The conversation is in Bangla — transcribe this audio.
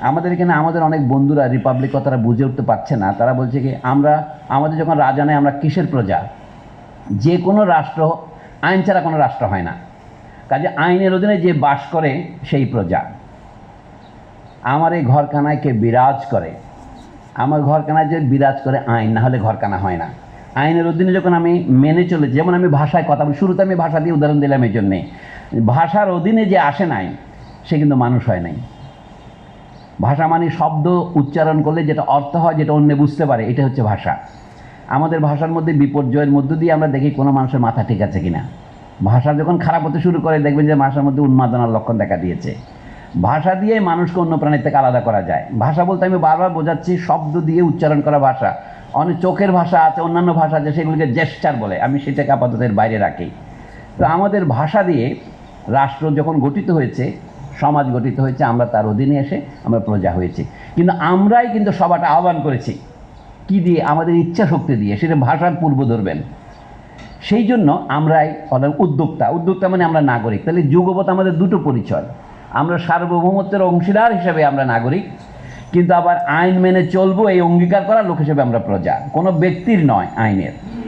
আমাদের এখানে আমাদের অনেক বন্ধুরা রিপাবলিক কথাটা বুঝে উঠতে পারছে না। তারা বলছে কি, আমরা, আমাদের যখন রাজা নেই, আমরা কিসের প্রজা? যে কোনো রাষ্ট্র, আইন ছাড়া কোনো রাষ্ট্র হয় না। কাজে আইনের অধীনে যে বাস করে, সেই প্রজা। আমার এই ঘরখানায় কে বিরাজ করে? আমার ঘরখানায় যে বিরাজ করে আইন, না হলে ঘরখানা হয় না। আইনের অধীনে যখন আমি মেনে চলেছি যেমন আমি ভাষায় কথা বলি, শুরুতে আমি ভাষা দিয়ে উদাহরণ দিলাম এই জন্যে। ভাষার অধীনে যে আসে নাই, সে কিন্তু মানুষ হয় নাই। ভাষা মানে শব্দ উচ্চারণ করলে যেটা অর্থ হয়, যেটা অন্য বুঝতে পারে, এটা হচ্ছে ভাষা। আমাদের ভাষার মধ্যে বিপর্যয়ের মধ্য দিয়ে আমরা দেখি কোনো মানুষের মাথা ঠিক আছে কিনা। ভাষা যখন খারাপ হতে শুরু করে, দেখবেন যে ভাষার মধ্যে উন্মাদনার লক্ষণ দেখা দিয়েছে। ভাষা দিয়ে মানুষকে অন্য প্রাণীর থেকে আলাদা করা যায়। ভাষা বলতে আমি বারবার বোঝাচ্ছি, শব্দ দিয়ে উচ্চারণ করা ভাষা। অনেক চোখের ভাষা আছে, অন্যান্য ভাষা আছে, সেগুলিকে জেস্টার বলে। আমি সেটাকে আপাতত বাইরে রাখি। তো আমাদের ভাষা দিয়ে রাষ্ট্র যখন গঠিত হয়েছে সমাজ গঠিত হয়েছে, আমরা তার অধীনে এসে আমরা প্রজা হয়েছি। কিন্তু আমরাই কিন্তু সবাটা আহ্বান করেছি। কি দিয়ে? আমাদের ইচ্ছা শক্তি দিয়ে। সেটা ভাষার পূর্ব ধরবেন। সেই জন্য আমরাই অনেক উদ্যোক্তা। উদ্যোক্তা মানে আমরা নাগরিক। তাহলে যুগপথ আমাদের দুটো পরিচয়। আমরা সার্বভৌমত্বের অংশীদার হিসেবে আমরা নাগরিক, কিন্তু আবার আইন মেনে চলবো এই অঙ্গীকার করা লোক হিসেবে আমরা প্রজা। কোনো ব্যক্তির নয় আইনের।